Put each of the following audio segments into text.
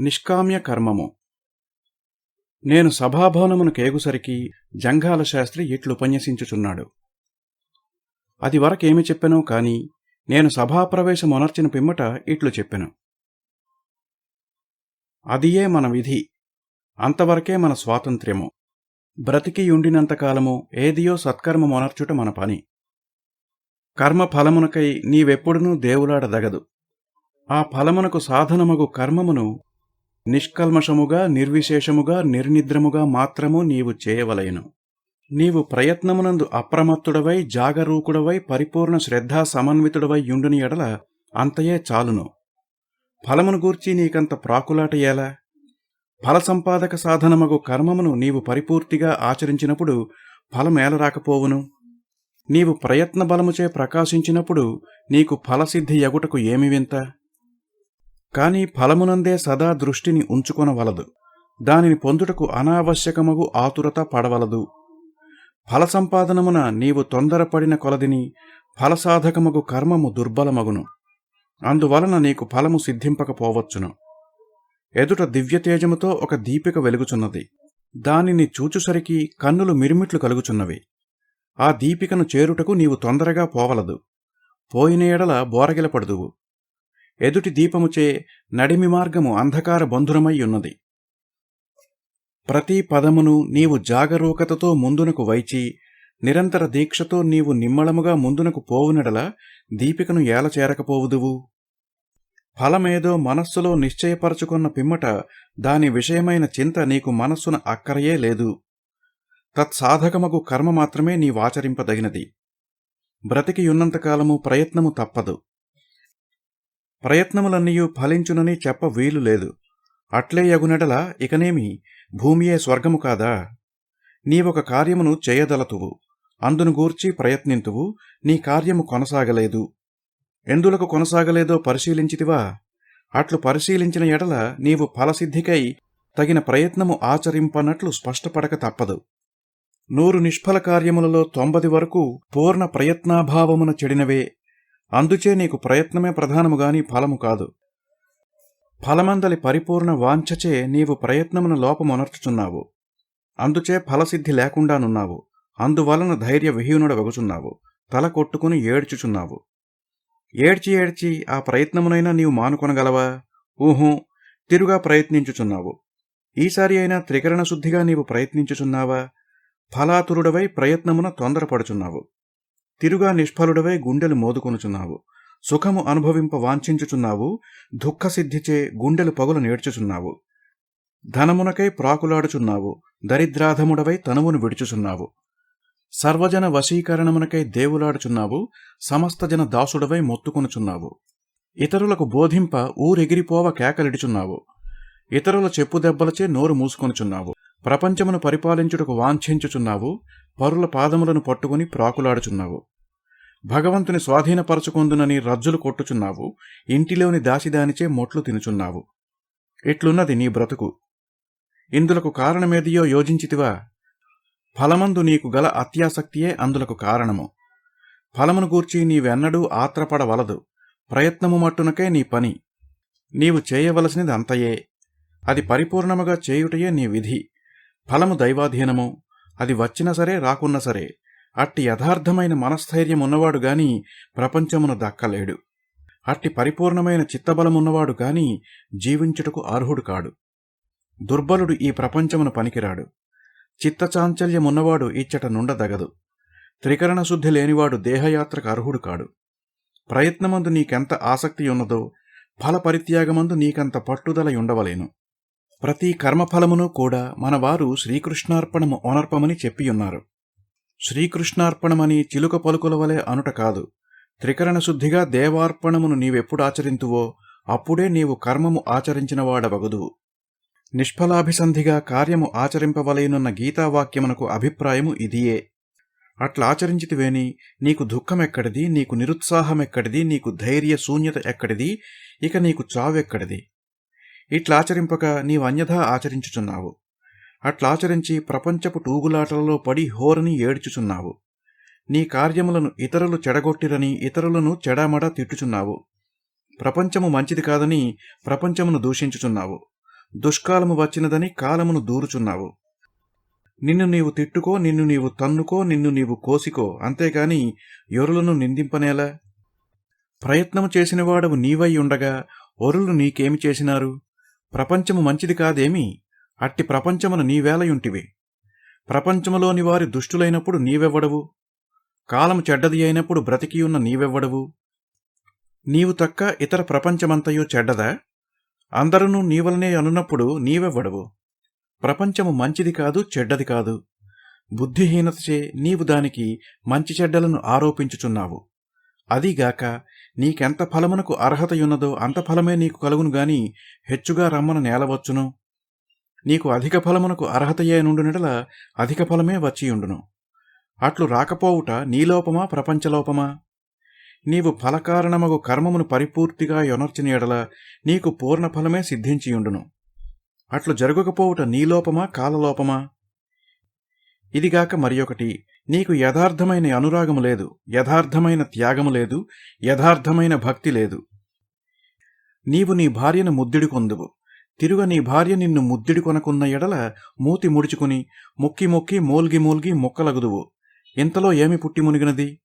నిష్కామ్య కర్మము. నేను సభాభవనమును కేగుసరికి జంఘాల శాస్త్రి ఇట్లు ఉపన్యసించుచున్నాడు. అది వరకేమి చెప్పెనో కాని నేను సభాప్రవేశమునర్చిన పిమ్మట ఇట్లు చెప్పెను. అదియే మన విధి. అంతవరకే మన స్వాతంత్ర్యము. బ్రతికియుండినంతకాలము ఏదియో సత్కర్మమునర్చుట మన పని. కర్మ ఫలమునకై నీవెప్పుడునూ దేవులాడదగదు. ఆ ఫలమునకు సాధనమగు కర్మమును నిష్కల్మషముగా నిర్విశేషముగా నిర్నిద్రముగా మాత్రము నీవు చేయవలయను నీవు ప్రయత్నమునందు అప్రమత్తుడవై జాగరూకుడవై పరిపూర్ణ శ్రద్ధా సమన్వితుడవై యుండుని ఎడల అంతయే చాలును. ఫలమును గూర్చి నీకంత ప్రాకులాట ఎలా? ఫల సంపాదక సాధనమగు కర్మమును నీవు పరిపూర్తిగా ఆచరించినప్పుడు ఫలమేలరాకపోవును నీవు ప్రయత్న బలముచే ప్రకాశించినప్పుడు నీకు ఫలసిద్ధి ఎగుటకు ఏమి వింత? కాని ఫలమునందే సదా దృష్టిని ఉంచుకొనవలదు. దానిని పొందుటకు అనావశ్యకమగు ఆతురత పడవలదు. ఫల సంపాదనమున నీవు తొందరపడిన కొలదిని ఫలసాధకమగు కర్మము దుర్బలమగును. అందువలన నీకు ఫలము సిద్ధింపకపోవచ్చును. ఎదుట దివ్యతేజముతో ఒక దీపిక వెలుగుచున్నది. దానిని చూచుసరికి కన్నులు మిరుమిట్లు కలుగుచున్నవి. ఆ దీపికను చేరుటకు నీవు తొందరగా పోవలదు. పోయిన ఎడల బోరగిలపడుదువు. ఎదుటి దీపముచే నడిమి మార్గము అంధకార బంధురమై ఉన్నది. ప్రతి పదమును నీవు జాగరూకతతో ముందునకు వైచి నిరంతర దీక్షతో నీవు నిమ్మళముగా ముందునకు పోవునడల దీపికను ఏల చేరకపోవుదువు. ఫలమేదో మనస్సులో నిశ్చయపరచుకున్న పిమ్మట దాని విషయమైన చింత నీకు మనస్సున అక్కరయే లేదు. తత్సాధకమగు కర్మ మాత్రమే నీవాచరింపదగినది బ్రతికియున్నంతకాలము ప్రయత్నము తప్పదు. ప్రయత్నములన్నీయు ఫలించునని చెప్ప వీలు లేదు. అట్లే యగునెడల ఇకనేమి భూమియే స్వర్గము కాదా? నీవొక కార్యమును చేయదలతువు. అందును గూర్చి ప్రయత్నింతువు. నీ కార్యము కొనసాగలేదు. ఎందులకు కొనసాగలేదో పరిశీలించితివా? అట్లు పరిశీలించిన ఎడల నీవు ఫలసిద్ధికై తగిన ప్రయత్నము ఆచరింపనట్లు స్పష్టపడక తప్పదు. నూరు నిష్ఫల కార్యములలో తొంభది వరకు పూర్ణ ప్రయత్నాభావమున చెడినవే. అందుచే నీకు ప్రయత్నమే ప్రధానముగాని ఫలము కాదు. ఫలమందలి పరిపూర్ణ వాంఛచే నీవు ప్రయత్నమును లోపమునర్చుచున్నావు. అందుచే ఫలసిద్ధి లేకుండానున్నావు. అందువలన ధైర్య విహీనుడవగుచున్నావు. తల కొట్టుకుని ఏడ్చుచున్నావు. ఏడ్చి ఏడ్చి ఆ ప్రయత్నమునైనా నీవు మానుకొనగలవా? ఊహూ తిరుగా ప్రయత్నించుచున్నావు. ఈసారి అయినా త్రికరణ శుద్ధిగా నీవు ప్రయత్నించుచున్నావా? ఫలాతురుడవై ప్రయత్నమున తొందరపడుచున్నావు. తిరుగా నిష్ఫలుడవై గుండెలు మోదుకొనుచున్నావు. సుఖము అనుభవింప వాంఛించుచున్నావు. దుఃఖసిద్ధిచే గుండెలు పగులు నేడ్చుచున్నావు. ధనమునకై ప్రాకులాడుచున్నావు. దరిద్రాధముడవై తనువును విడుచుచున్నావు. సర్వజన వశీకరణమునకై దేవులాడుచున్నావు. సమస్తజన దాసుడవై మొత్తుకొనుచున్నావు. ఇతరులకు బోధింప ఊరెగిరిపోవ కేకలిడుచున్నావు. ఇతరుల చెప్పు దెబ్బలచే నోరు మూసుకొనుచున్నావు. ప్రపంచమును పరిపాలించుటకు వాంఛించుచున్నావు. పరుల పాదములను పట్టుకుని ప్రాకులాడుచున్నావు. భగవంతుని స్వాధీనపరచుకొందునని రజ్జులు కొట్టుచున్నావు. ఇంటిలోని దాసిదానిచే మొట్లు తినుచున్నావు. ఇట్లున్నది నీ బ్రతుకు? ఇందులకు కారణమేదియో యోజించితివా? ఫలమందు నీకు గల అత్యాసక్తియే అందులకు కారణము. ఫలమును గూర్చి నీవెన్నడూ ఆత్రపడవలదు. ప్రయత్నము మట్టునకే నీ పని. నీవు చేయవలసినది అంతయే అది పరిపూర్ణముగా చేయుటయే నీ విధి. ఫలము దైవాధీనము. అది వచ్చిన సరే రాకున్నా సరే అట్టి యథార్థమైన మనస్థైర్యం ఉన్నవాడు గాని ప్రపంచమును దక్కలేడు. అట్టి పరిపూర్ణమైన చిత్తబలమున్నవాడు గాని జీవించుటకు అర్హుడు కాడు. దుర్బలుడు ఈ ప్రపంచమును పనికిరాడు. చిత్తచాంచల్యమున్నవాడు ఇచ్చట నుండదగదు. త్రికరణ శుద్ధి లేనివాడు దేహయాత్రకు అర్హుడు కాడు. ప్రయత్నమందు నీకెంత ఆసక్తి ఉన్నదో ఫలపరిత్యాగమందు నీకంత పట్టుదల ఉండవలేను. ప్రతి కర్మఫలమును కూడా మనవారు శ్రీకృష్ణార్పణము ఓనర్పమని చెప్పియున్నారు. శ్రీకృష్ణార్పణమని చిలుక పలుకుల వలె అనుట కాదు. త్రికరణ శుద్ధిగా దేవార్పణమును నీవెప్పుడాచరింతువో అప్పుడే నీవు కర్మము ఆచరించినవాడవగుదువు. నిష్ఫలాభిసంధిగా కార్యము ఆచరింపవలయనున్న గీతావాక్యమునకు అభిప్రాయము ఇదియే. అట్లాచరించితివేని నీకు దుఃఖమెక్కడిది నీకు నిరుత్సాహమెక్కడిది నీకు ధైర్య శూన్యత ఎక్కడిది ఇక నీకు చావెక్కడిది. ఇట్లాచరింపక నీవు అన్యథా ఆచరించుచున్నావు. అట్లాచరించి ప్రపంచపు టూగులాటలలో పడి హోరని ఏడ్చుచున్నావు. నీ కార్యములను ఇతరులు చెడగొట్టిరని ఇతరులను చెడామడా తిట్టుచున్నావు. ప్రపంచము మంచిది కాదని ప్రపంచమును దూషించుచున్నావు. దుష్కాలము వచ్చినదని కాలమును దూరుచున్నావు. నిన్ను నీవు తిట్టుకో నిన్ను నీవు తన్నుకో నిన్ను నీవు కోసికో అంతేగాని యొరులను నిందింపనేలా? ప్రయత్నము చేసినవాడవు నీవై ఉండగా ఒరులు నీకేమి చేసినారు? ప్రపంచము మంచిది కాదేమి? అట్టి ప్రపంచమున నీవేలయుంటివి ప్రపంచములోని వారి దుష్టులైనప్పుడు నీవెవ్వడవు? కాలము చెడ్డది అయినప్పుడు బ్రతికియున్న నీవెవ్వడవు? నీవు తక్క ఇతర ప్రపంచమంతయు చెడ్డదా? అందరూ నీవలనే అనున్నప్పుడు నీవెవ్వడవు. ప్రపంచము మంచిది కాదు చెడ్డది కాదు. బుద్ధిహీనతచే నీవు దానికి మంచి చెడ్డలను ఆరోపించుచున్నావు. అదీగాక నీకెంత ఫలమునకు అర్హతయున్నదో అంత ఫలమే నీకు కలుగును గాని హెచ్చుగా రమ్మన నేలవచ్చును. నీకు అధిక ఫలమునకు అర్హతయే నుండునెడల అధిక ఫలమే వచ్చియుండును. అట్లు రాకపోవుట నీలోపమా ప్రపంచలోపమా నీవు ఫలకారణమగు కర్మమును పరిపూర్తిగా యొనర్చిన ఎడల నీకు పూర్ణ ఫలమే సిద్ధించియుండును. అట్లు జరగకపోవుట నీలోపమా కాలలోపమా? ఇదిగాక మరియొకటి. నీకు యథార్థమైన అనురాగము లేదు యథార్థమైన త్యాగము లేదు యథార్థమైన భక్తి లేదు. నీవు నీ భార్యను ముద్దుడి కొందువు. తిరుగ నీ భార్య నిన్ను ముద్దుడి కొనకున్న ఎడల మూతి ముడుచుకుని మొక్కి మొక్కి మూల్గి మూల్గి మొక్కలగుదువు. ఇంతలో ఏమి పుట్టి మునిగినది?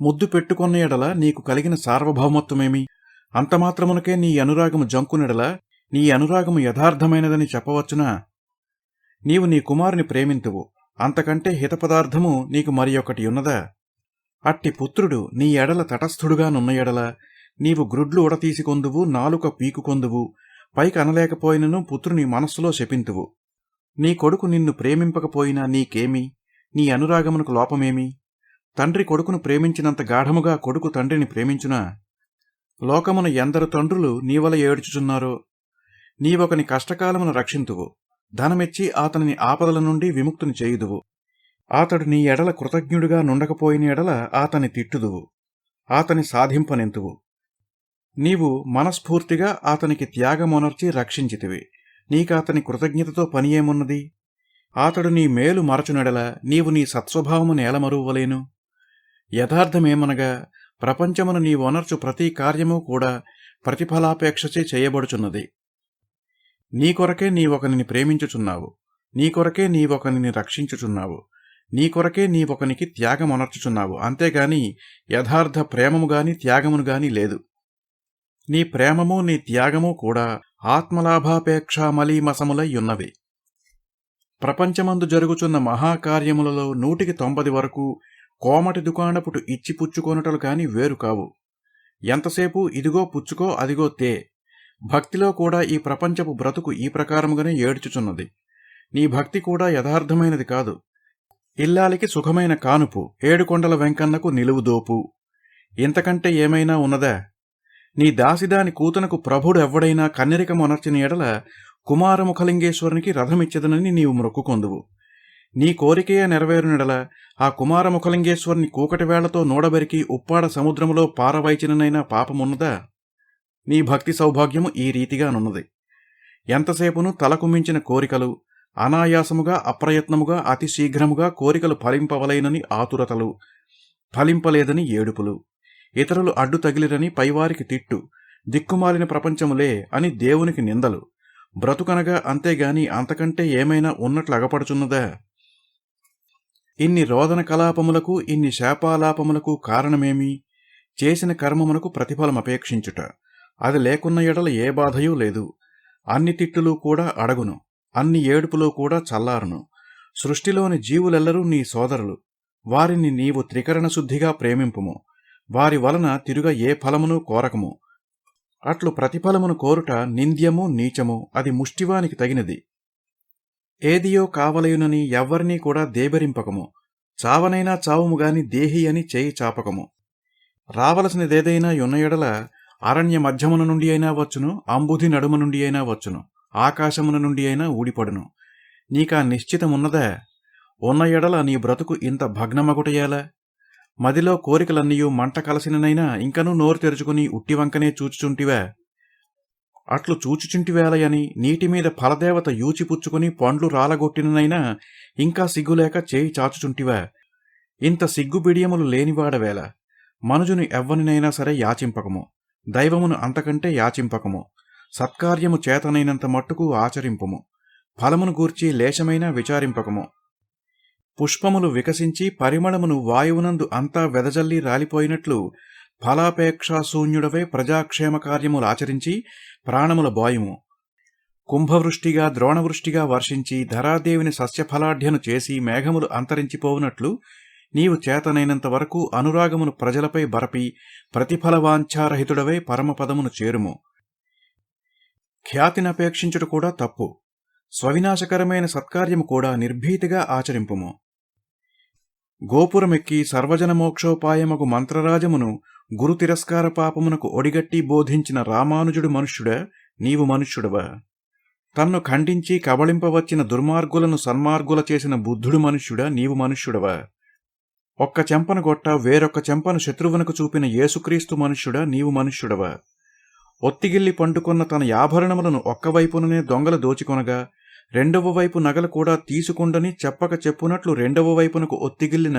ముద్దు పెట్టుకొన్న ఎడల నీకు కలిగిన సార్వభౌమత్వమేమి? అంతమాత్రమునకే నీ అనురాగము జంకునెడల నీ అనురాగము యథార్థమైనదని చెప్పవచ్చునా? నీవు నీ కుమారుని ప్రేమింతువు. అంతకంటే హితపదార్థము నీకు మరి ఒకటి ఉన్నదా? అట్టి పుత్రుడు నీ ఎడల తటస్థుడుగా నున్న ఎడల నీవు గ్రుడ్లు ఉడతీసికొందువు నాలుక పీకుకొందువు పైకి అనలేకపోయినను పుత్రుని మనస్సులో శపింతువు. నీ కొడుకు నిన్ను ప్రేమింపకపోయినా నీకేమి? నీ అనురాగమునకు లోపమేమి? తండ్రి కొడుకును ప్రేమించినంత గాఢముగా కొడుకు తండ్రిని ప్రేమించునా? లోకమున ఎందరు తండ్రులు నీవల ఏడ్చుచున్నారో నీవొకని కష్టకాలమును రక్షింతువు. ధనమిచ్చి అతనిని ఆపదల నుండి విముక్తుని చేయుదువు. అతడు నీ ఎడల కృతజ్ఞుడిగా నుండకపోయిన ఎడల అతని తిట్టుదువు. అతని సాధింపనెంతువు. నీవు మనస్ఫూర్తిగా అతనికి త్యాగమొనర్చి రక్షించితివి. నీకాతని కృతజ్ఞతతో పనియేమున్నది అతడు నీ మేలు మరచునెడల నీవు నీ సత్స్వభావము నేలమరువలేను. యథార్థమేమనగా ప్రపంచమును నీవొనర్చు ప్రతి కార్యము కూడా ప్రతిఫలాపేక్షచే చేయబడుచున్నది. నీ కొరకే నీ ఒకనిని ప్రేమించుచున్నావు. నీ కొరకే నీ ఒకనిని రక్షించుచున్నావు. నీ కొరకే నీ ఒకనికి త్యాగమొనర్చుచున్నావు. అంతేగాని యథార్థ ప్రేమము గాని త్యాగమును గాని లేదు. నీ ప్రేమము నీ త్యాగము కూడా ఆత్మలాభాపేక్ష మలీమసములై ఉన్నవి ప్రపంచమందు జరుగుచున్న మహాకార్యములలో నూటికి తొంభది వరకు కోమటి దుకాణపుటు ఇచ్చి పుచ్చుకొనుటలు కాని వేరు కావు. ఎంతసేపు ఇదిగో పుచ్చుకో అదిగో తే. భక్తిలో కూడా ఈ ప్రపంచపు బ్రతుకు ఈ ప్రకారముగానే ఏడ్చుచున్నది. నీ భక్తి కూడా యథార్థమైనది కాదు. ఇల్లాలికి సుఖమైన కానుపు ఏడుకొండల వెంకన్నకు నిలువుదోపు. ఇంతకంటే ఏమైనా ఉన్నదా? నీ దాసిదాని కూతునకు ప్రభుడు ఎవ్వడైనా కన్నెరికమొనర్చిన ఎడల కుమారముఖలింగేశ్వరునికి రథమిచ్చదనని నీవు మొక్కుకొందువు. నీ కోరికయే నెరవేరునెడల ఆ కుమారముఖలింగేశ్వరుని కూకటి వేళ్ళతో నోడబెరికి ఉప్పాడ సముద్రములో పారవైచిననైనా పాపమున్నదా? నీ భక్తి సౌభాగ్యము ఈ రీతిగానున్నది ఎంతసేపును తలకు మించిన కోరికలు అనాయాసముగా అప్రయత్నముగా అతి శీఘ్రముగా కోరికలు ఫలింపవలైనని ఆతురతలు ఫలింపలేదని ఏడుపులు. ఇతరులు అడ్డు తగిలిరని పైవారికి తిట్టు దిక్కుమాలిన ప్రపంచములే అని దేవునికి నిందలు. బ్రతుకనగా అంతేగాని అంతకంటే ఏమైనా ఉన్నట్లు అగపడుచున్నదా? ఇన్ని రోదన కలాపములకు ఇన్ని శాపాలాపములకు కారణమేమి? చేసిన కర్మమునకు ప్రతిఫలం అపేక్షించుట అది లేకున్న ఎడల ఏ బాధయూ లేదు. అన్ని తిట్టులు కూడా అడగును. అన్ని ఏడుపులు కూడా చల్లారును. సృష్టిలోని జీవులెల్లరూ నీ సోదరులు. వారిని నీవు త్రికరణ శుద్ధిగా ప్రేమింపుము. వారి వలన తిరుగ ఏ ఫలమును కోరకము. అట్లు ప్రతిఫలమును కోరుట నింద్యము నీచము అది ముష్టివానికి తగినది. ఏదియో కావలయునని ఎవ్వరినీ కూడా దేబరింపకము చావనైనా చావుము గాని దేహి అని చేయి చాపకము. రావలసినదేదైనా యున్న ఎడల అరణ్య మధ్యమున నుండి అయినా వచ్చును అంబుధి నడుమ నుండి అయినా వచ్చును ఆకాశమున నుండి అయినా ఊడిపడును. నీకా నిశ్చితమున్నదా ఉన్న ఎడల నీ బ్రతుకు ఇంత భగ్నమగుటయేలా? మదిలో కోరికలన్నీయు మంట కలసిననైనా ఇంకనూ నోరు తెరుచుకుని ఉట్టివంకనే చూచుచుంటివా? అట్లు చూచుచుంటివేలయని నీటిమీద ఫలదేవత యూచిపుచ్చుకుని పండ్లు రాలగొట్టిననైనా ఇంకా సిగ్గులేక చేయి చాచుచుంటివా? ఇంత సిగ్గు బిడియములు లేనివాడవేళ మనుజుని ఎవ్వనినైనా సరే యాచింపకము. దైవమును అంతకంటే యాచింపకము. సత్కార్యము చేతనైనంత మట్టుకు ఆచరింపుము. ఫలమును గూర్చి లేశమైనా విచారింపకము. పుష్పములు వికసించి పరిమళమును వాయువునందు అంతా వెదజల్లి రాలిపోయినట్లు ఫలాపేక్షాశూన్యుడవై ప్రజాక్షేమ కార్యములు ఆచరించి ప్రాణముల బాయుము. కుంభవృష్టిగా ద్రోణవృష్టిగా వర్షించి ధరాదేవిని సస్యఫలాఢ్యను చేసి మేఘములు అంతరించిపోవునట్లు నీవు చేతనైనంత వరకు అనురాగమును ప్రజలపై బరపి ప్రతిఫలవాంఛారహితుడవై పరమపదమును చేరుము. ఖ్యాతినపేక్షించుట కూడా తప్పు. స్వవినాశకరమైన సత్కార్యము కూడా నిర్భీతిగా ఆచరింపుము. గోపురమెక్కి సర్వజనమోక్షోపాయమగు మంత్రరాజమును గురు తిరస్కార పాపమునకు ఒడిగట్టి బోధించిన రామానుజుడు మనుష్యుడా నీవు మనుష్యుడవా. తన్ను ఖండించి కబళింపవచ్చిన దుర్మార్గులను సన్మార్గుల చేసిన బుద్ధుడు మనుష్యుడా నీవు మనుష్యుడవా. ఒక్క చెంపను గొట్ట వేరొక్క చెంపను శత్రువునకు చూపిన యేసుక్రీస్తు మనుష్యుడా నీవు మనుష్యుడవా? ఒత్తిగిల్లి పండుకున్న తన యాభరణములను ఒక్కవైపుననే దొంగలు దోచుకొనగా రెండవ వైపు నగలు కూడా తీసుకుండని చెప్పక చెప్పునట్లు రెండవ వైపునకు ఒత్తిగిల్లిన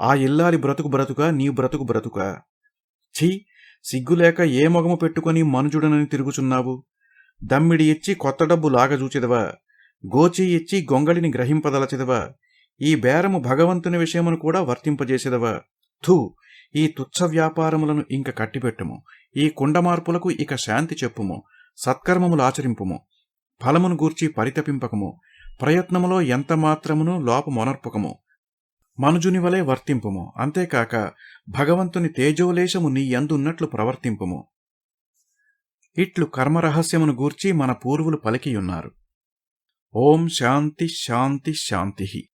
ఆ ఇల్లాలి బ్రతుకు బ్రతుక నీ బ్రతుకు బ్రతుక? ఛీ సిగ్గులేక ఏ మొగము పెట్టుకొని మనుజుడనని తిరుగుచున్నావు? దమ్మిడి ఇచ్చి కొత్త డబ్బు లాగజూచెదవా? గోచి ఇచ్చి గొంగళిని గ్రహింపదలచెదవా? ఈ బేరము భగవంతుని విషయమును కూడా వర్తింపజేసేదవా? థూ ఈ తుచ్చ వ్యాపారములను ఇంక కట్టిపెట్టుము. ఈ కుండమార్పులకు ఇక శాంతి చెప్పుము. సత్కర్మములు ఆచరింపుము. ఫలమును గూర్చి పరితపింపకము. ప్రయత్నములో ఎంత మాత్రమును లోపమొనర్పకము. మనుజుని వలె వర్తింపుము. అంతేకాక భగవంతుని తేజోలేశము నీ ఎందున్నట్లు ప్రవర్తింపుము. ఇట్లు కర్మరహస్యమును గూర్చి మన పూర్వులు పలికియున్నారు. ఓం శాంతి శాంతి శాంతి.